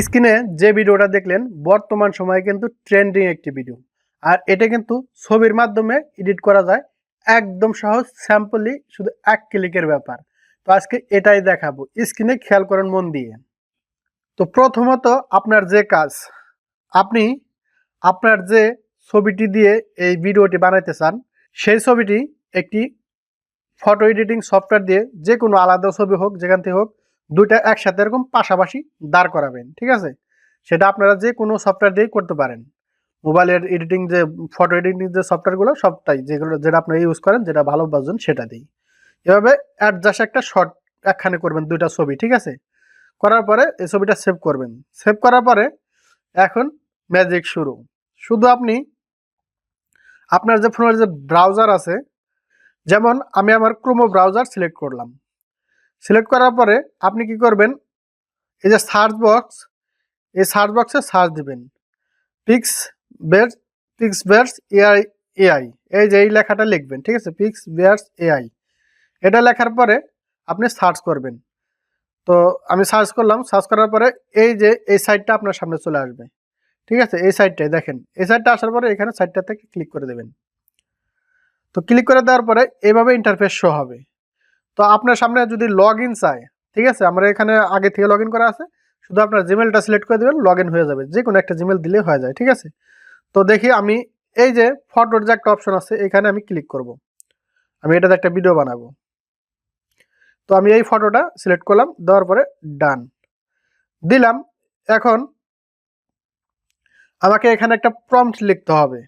স্ক্রিনে যে ভিডিওটা দেখলেন, বর্তমান সময়ে কিন্তু ট্রেন্ডিং একটি ভিডিও। আর এটা কিন্তু ছবির মাধ্যমে এডিট করা যায়, একদম সহজ, স্যাম্পলি, শুধু এক ক্লিকের ব্যাপার। তো আজকে এটাই দেখাবো। স্ক্রিনে খেয়াল করেন মন দিয়ে। তো প্রথমত আপনার যে কাজ, আপনি আপনার যে ছবিটি দিয়ে এই ভিডিওটি বানাইতে চান, সেই ছবিটি একটি ফটো এডিটিং সফটওয়্যার দিয়ে যে কোনো আলাদা ছবি হোক, যেখান থেকে হোক দুইটা একসাথে এরকম পাশাপাশি দাঁড় করাবেন, ঠিক আছে? সেটা আপনারা যে কোনো সফটওয়্যার দিয়েই করতে পারেন। মোবাইলের এডিটিং যে ফটো এডিটিং যে সফটওয়্যারগুলো সবটাই যেগুলো, যেটা আপনারা ইউজ করেন, যেটা ভালো বাজন সেটা দিই। এভাবে অ্যাডজাস্ট একটা শর্ট একখানে করবেন দুইটা ছবি, ঠিক আছে? করার পরে এই ছবিটা সেভ করবেন। সেভ করার পরে এখন ম্যাজিক শুরু। শুধু আপনি, আপনার যে ফোনের যে ব্রাউজার আছে, যেমন আমি আমার ক্রোমো ব্রাউজার সিলেক্ট করলাম। সিলেক্ট করার পরে আপনি কি করবেন? এই যে সার্চ বক্স এই সার্চ বক্সে সার্চ দিবেন। পিক্স বেয়ার্স পিক্স বেয়ার্স এআই এআই এই যে এই লেখাটা লিখবেন, ঠিক আছে? পিক্স বেয়ার্স এআই এটা লেখার পরে আপনি সার্চ করবেন। তো আমি সার্চ করলাম সার্চ করার পরে এই যে এই সাইটটা আপনার সামনে চলে আসবে, ঠিক আছে? এই সাইটটাই দেখেন, এই সাইটটা আসার পরে এখানে সাইটটাতে ক্লিক করে দেবেন। তো ক্লিক করে দেওয়ার পরে এইভাবে ইন্টারফেস শো হবে। তো আপনার সামনে যদি লগ ইন চায়, ঠিক আছে? আমরা এখানে আগে থেকে লগ করা আছে। শুধু আপনার জিমেলটা সিলেক্ট করে দেবেন লগ হয়ে যাবে। যে কোনো একটা জিমেল দিলে হয়ে যায়, ঠিক আছে? তো দেখি আমি এই যে ফটোর যে একটা অপশন আছে, এখানে আমি ক্লিক করব। আমি এটাতে একটা ভিডিও বানাবো। তো আমি এই ফটোটা সিলেক্ট করলাম, দেওয়ার পরে ডান দিলাম, এখন আমাকে এখানে একটা প্রম্পট লিখতে হবে।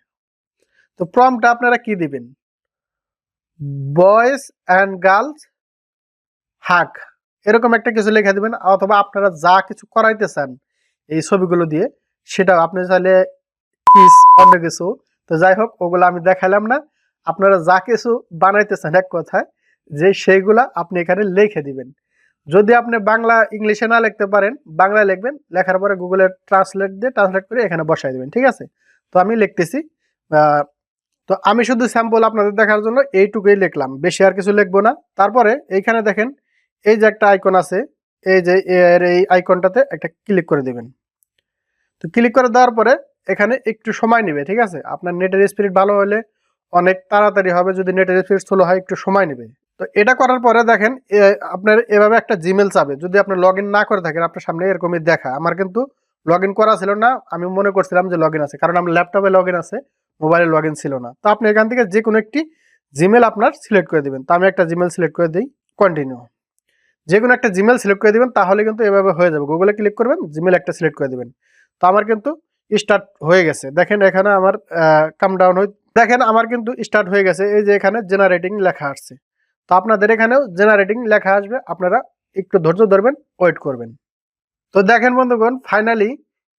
তো প্রম্পটটা আপনারা কি দিবেন? বয়েজ অ্যান্ড গার্লস হাক, এরকম একটা কিছু লিখে দিবেন অথবা আপনারা যা কিছু করাইতে চান এই ছবিগুলো দিয়ে সেটা আপনি চাইলে কিস অন্য কিছু। তো যাই হোক, ওগুলো আমি দেখালাম না। আপনারা যা কিছু বানাইতে চান, এক কথায়, যে সেইগুলা আপনি এখানে লিখে দিবেন। যদি আপনি বাংলা, ইংলিশে না লিখতে পারেন, বাংলায় লিখবেন, লেখার পরে গুগলে ট্রান্সলেট দিয়ে ট্রান্সলেট করে এখানে বসাই দেবেন, ঠিক আছে? তো আমি লিখতেছি তো আমি শুধু স্যাম্পল আপনাদের দেখার জন্য এইটুকুই লিখলাম, বেশি আর কিছু লিখব না। তারপরে এইখানে দেখেন এই যে একটা আইকন আছে, এই যে এর এই আইকনটাতে একটা ক্লিক করে দেবেন। তো ক্লিক করে দেওয়ার পরে এখানে একটু সময় নেবে, ঠিক আছে? আপনার নেটের স্পিড ভালো হলে অনেক তাড়াতাড়ি হবে, যদি নেটের স্পিড স্লো হয়, একটু সময় নেবে। তো এটা করার পরে দেখেন আপনার এভাবে একটা জিমেল চাবে। যদি আপনি লগ না করে থাকেন, আপনার সামনে এরকমই দেখা। আমার কিন্তু লগ করা ছিল না, আমি মনে করছিলাম যে লগ আছে, কারণ আমার ল্যাপটপে লগ আছে মোবাইলে লগ ছিল না। তো আপনি এখান থেকে যে কোনো একটি জিমেল আপনার সিলেক্ট করে দিবেন। তো আমি একটা জিমেল সিলেক্ট করে দিই কন্টিনিউ যে কোনো একটা জিমেল সিলেক্ট করে দিবেন, তাহলে কিন্তু এভাবে হয়ে যাবে। গুগলে ক্লিক করবেন জিমেল একটা সিলেক্ট করে দেবেন। তো আমার কিন্তু স্টার্ট হয়ে গেছে। দেখেন এখানে আমার কাম ডাউন হয়ে দেখেন আমার কিন্তু স্টার্ট হয়ে গেছে। এই যে এখানে জেনারেটিং লেখা আসছে। তো আপনাদের এখানেও জেনারেটিং লেখা আসবে। আপনারা একটু ধৈর্য ধরবেন ওয়েট করবেন। তো দেখেন বন্ধুগণ ফাইনালি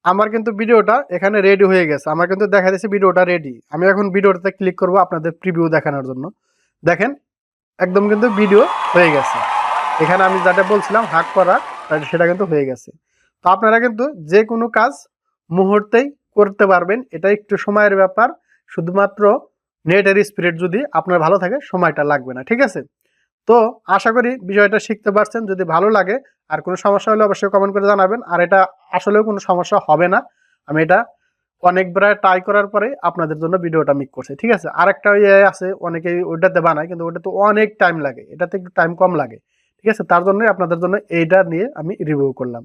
আমার কিন্তু ভিডিওটা এখানে রেডি হয়ে গেছে। আমার কিন্তু দেখা যাচ্ছে ভিডিওটা রেডি আমি এখন ভিডিওটাতে ক্লিক করব আপনাদের প্রিভিউ দেখানোর জন্য। দেখেন, একদম কিন্তু ভিডিও হয়ে গেছে। এখানে আমি যেটা বলছিলাম, হাক করা সেটা কিন্তু হয়ে গেছে। তো আপনারা কিন্তু যে কোনো কাজ মুহূর্তেই করতে পারবেন। এটা একটু সময়ের ব্যাপার, শুধুমাত্র নেটের স্পিড যদি আপনার ভালো থাকে, সময়টা লাগবে না, ঠিক আছে? তো আশা করি বিষয়টা শিখতে পারছেন, যদি ভালো লাগে আর কোনো সমস্যা হলে অবশ্যই কমেন্ট করে জানাবেন। আর এটা আসলেও কোনো সমস্যা হবে না। আমি এটা অনেকবার ট্রাই করার পরে আপনাদের জন্য ভিডিওটা মিক করছে, ঠিক আছে? আরেকটা ইয়ে আছে, অনেকেই ওইটাতে বানায়, কিন্তু ওটাতে অনেক টাইম লাগে। এটাতে একটু টাইম কম লাগে। ঠিক আছে? তার জন্য আপনাদের জন্য এইটা নিয়ে আমি রিভিউ করলাম।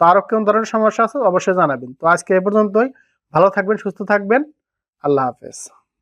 তো আরও কোন ধরনের সমস্যা আছে অবশ্যই জানাবেন। তো আজকে এ পর্যন্তই। ভালো থাকবেন, সুস্থ থাকবেন। আল্লাহ হাফেজ।